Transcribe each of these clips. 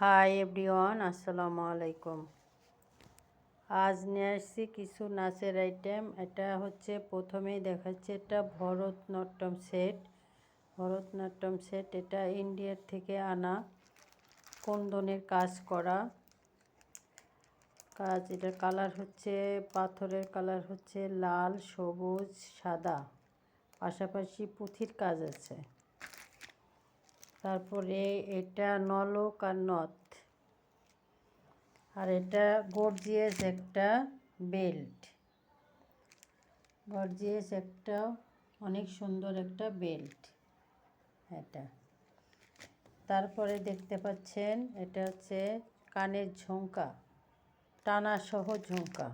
Hi everyone, আসসালামু আলাইকুম। আজ নিয়ে আসছি কিছু নাচের আইটেম এটা হচ্ছে প্রথমেই দেখাচ্ছে, এটা ভরতনাট্যম সেট ভরতনাট্যম সেট এটা ইন্ডিয়ার থেকে আনা কুন্দনের কাজ করা। কাজ, এটার কালার হচ্ছে, পাথরের কালার হচ্ছে লাল, সবুজ, সাদা। পাশাপাশি পুঁথির কাজ আছে। তারপরে এটা নলক আর নথ। আর এটা গর্জিয়াস একটা বেল্ট। গর্জিয়াস একটা, অনেক সুন্দর একটা বেল্ট এটা। তারপরে দেখতে পাচ্ছেন, এটা হচ্ছে কানের ঝুমকা, টানা সহ ঝুমকা।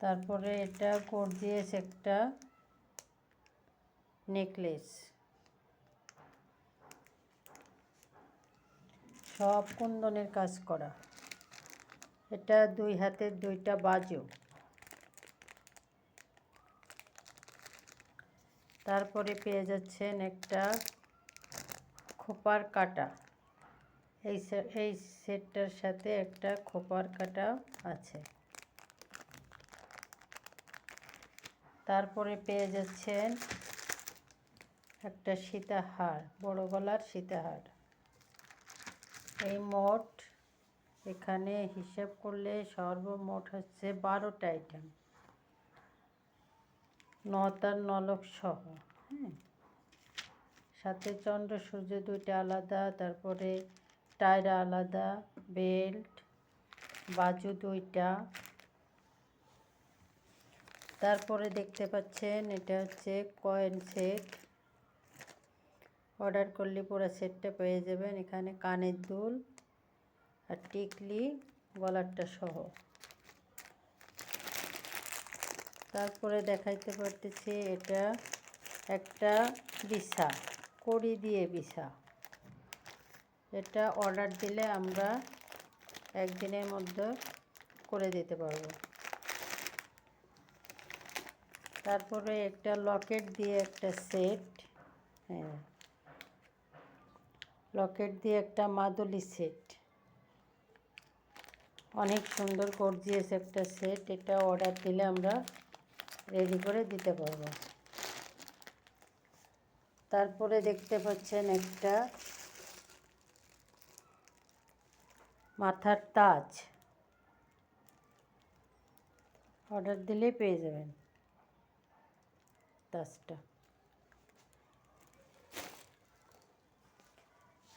তারপরে এটা গর্জিয়াস একটা নেকলেস। সব কুন্দনের কাজ করা। এটা দুই হাতের দুইটা বাজু। তারপরে পেয়ে যাচ্ছেন একটা খোপার কাটা। এই এই সেটটার সাথে একটা খোপার কাটা আছে। তারপরে পেয়ে যাচ্ছেন একটা সীতাহার, বড় গলার সীতাহার। এই মোট এখানে হিসাব করলে সর্বমোট হচ্ছে বারোটা আইটেম নতার নলক সহ হ্যাঁ? সাথে চন্দ্র, সূর্য দুইটা আলাদা, তারপরে টায়রা আলাদা, বেল্ট, বাজু দুইটা। তারপরে দেখতে পাচ্ছেন এটা হচ্ছে কয়েন সেট। অর্ডার করলে পুরো সেটটা পেয়ে যাবেন। এখানে কানের দুল আর টিকলি, গলারটা সহ। তারপরে দেখাইতে পারতেছি এটা একটা বিছা, কড়ি দিয়ে বিছা। এটা অর্ডার দিলে আমরা একদিনের মধ্যে করে দিতে পারব। তারপরে একটা লকেট দিয়ে একটা সেট হ্যাঁ। লকেট দিয়ে একটা মাদুলি সেট। অনেক সুন্দর গর্জিয়াস একটা সেট। এটা অর্ডার দিলে আমরা রেডি করে দিতে পারব। তারপরে দেখতে পাচ্ছেন একটা মাথার তাজ। অর্ডার দিলে পেয়ে যাবেন তাজটা।